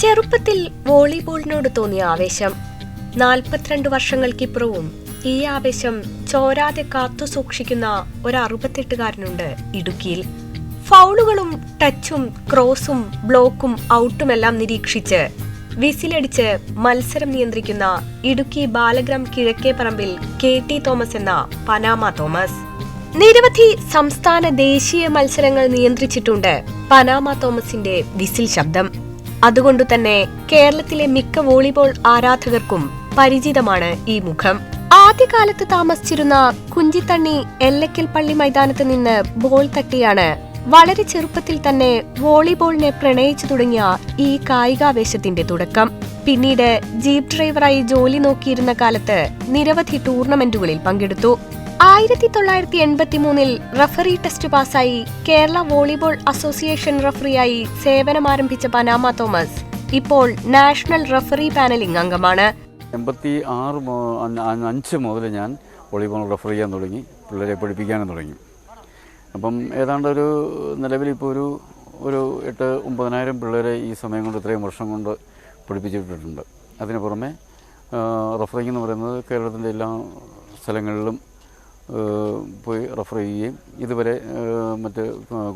ചെറുപ്പത്തിൽ വോളിബോളിനോട് തോന്നിയ ആവേശം. നാൽപ്പത്തിരണ്ട് വർഷങ്ങൾക്കിപ്പുറവും ഈ ആവേശം ചോരാതെ കാത്തു സൂക്ഷിക്കുന്ന ഒരു അറുപത്തെട്ടുകാരനുണ്ട് ഇടുക്കിയിൽ. ഫൗളുകളും ടച്ചും ക്രോസും ബ്ലോക്കും ഔട്ടുമെല്ലാം നിരീക്ഷിച്ച് വിസിലടിച്ച് മത്സരം നിയന്ത്രിക്കുന്ന ഇടുക്കി ബാലഗ്രാം കിഴക്കേ പറമ്പിൽ കെ ടി തോമസ് എന്ന പനാമ തോമസ്. നിരവധി സംസ്ഥാന ദേശീയ മത്സരങ്ങൾ നിയന്ത്രിച്ചിട്ടുണ്ട് പനാമ തോമസിന്റെ വിസിൽ ശബ്ദം. അതുകൊണ്ടു തന്നെ കേരളത്തിലെ മിക്ക വോളിബോൾ ആരാധകർക്കും പരിചിതമാണ് ഈ മുഖം. ആദ്യകാലത്ത് താമസിച്ചിരുന്ന കുഞ്ചിത്തണ്ണി എല്ലക്കൽ പള്ളി മൈതാനത്ത് നിന്ന് ബോൾ തട്ടിയാണ് വളരെ ചെറുപ്പത്തിൽ തന്നെ വോളിബോളിനെ പ്രണയിച്ചു തുടങ്ങിയ ഈ കായികാവേശത്തിന്റെ തുടക്കം. പിന്നീട് ജീപ്പ് ഡ്രൈവറായി ജോലി നോക്കിയിരുന്ന കാലത്ത് നിരവധി ടൂർണമെന്റുകളിൽ പങ്കെടുത്തു. ആയിരത്തി തൊള്ളായിരത്തി എൺപത്തി മൂന്നിൽ റഫറി ടെസ്റ്റ് പാസായി കേരള വോളിബോൾ അസോസിയേഷൻ റഫറിയായി സേവനമാരംഭിച്ച പനാമ തോമസ്. ഇപ്പോൾ നാഷണൽ റഫറി പാനലിംഗ് അംഗമാണ്. എൺപത്തി ആറ് അഞ്ച് മുതൽ ഞാൻ വോളിബോൾ റഫർ ചെയ്യാൻ തുടങ്ങി. പിള്ളേരെ പഠിപ്പിക്കാനും തുടങ്ങി. അപ്പം ഏതാണ്ട് ഒരു നിലവിൽ ഇപ്പോൾ ഒരു ഒരു എട്ട് ഒമ്പതിനായിരം പിള്ളേരെ ഈ സമയം കൊണ്ട് ഇത്രയും വർഷം കൊണ്ട് പഠിപ്പിച്ചിട്ടുണ്ട്. അതിന് പുറമെ റഫറിങ് എന്ന് പറയുന്നത് കേരളത്തിന്റെ എല്ലാ സ്ഥലങ്ങളിലും പോയി റെഫർ ചെയ്യുകയും ഇതുവരെ മറ്റ്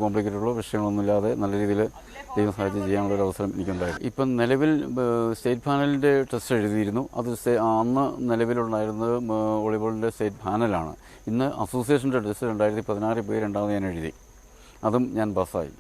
കോംപ്ലിക്കേറ്റഡുള്ള വിഷയങ്ങളൊന്നുമില്ലാതെ നല്ല രീതിയിൽ ദൈവം സഹായിച്ച് ചെയ്യാനുള്ള ഒരു അവസരം എനിക്കുണ്ടായിരുന്നു. ഇപ്പം നിലവിൽ സ്റ്റേറ്റ് പാനലിന്റെ ടെസ്റ്റ് എഴുതിയിരുന്നു. അത് അന്ന് നിലവിലുണ്ടായിരുന്നത് വോളിബോളിന്റെ സ്റ്റേറ്റ് പാനലാണ്. ഇന്ന് അസോസിയേഷന്റെ ടെസ്റ്റ് രണ്ടായിരത്തി പതിനാറ് പേര് രണ്ടാമത് ഞാൻ എഴുതി. അതും ഞാൻ പാസ്സായി.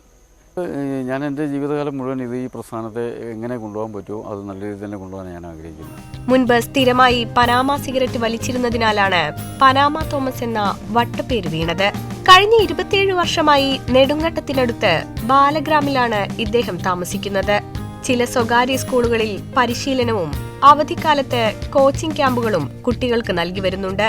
ഞാൻ എന്റെ ജീവിതകാലം മുഴുവൻ ഇത് ഈ പ്രസ്ഥാനത്തെ എങ്ങനെ കൊണ്ടുപോകാൻ പറ്റുമോ അത് നല്ല രീതിയിൽ തന്നെ കൊണ്ടുപോകാൻ ഞാൻ ആഗ്രഹിക്കുന്നു മുൻപ് സ്ഥിരമായി പനാമ സിഗരറ്റ് വലിച്ചിരുന്നതിനാലാണ് പനാമ തോമസ് എന്ന വട്ടപ്പേര് വീണത്. കഴിഞ്ഞ ഇരുപത്തിയേഴ് വർഷമായി നെടുങ്കണ്ടത്തിനടുത്ത് ബാലഗ്രാമിലാണ് ഇദ്ദേഹം താമസിക്കുന്നത്. ചില സ്വകാര്യ സ്കൂളുകളിൽ പരിശീലനവും അവധിക്കാലത്ത് കോച്ചിംഗ് ക്യാമ്പുകളും കുട്ടികൾക്ക് നൽകി വരുന്നുണ്ട്.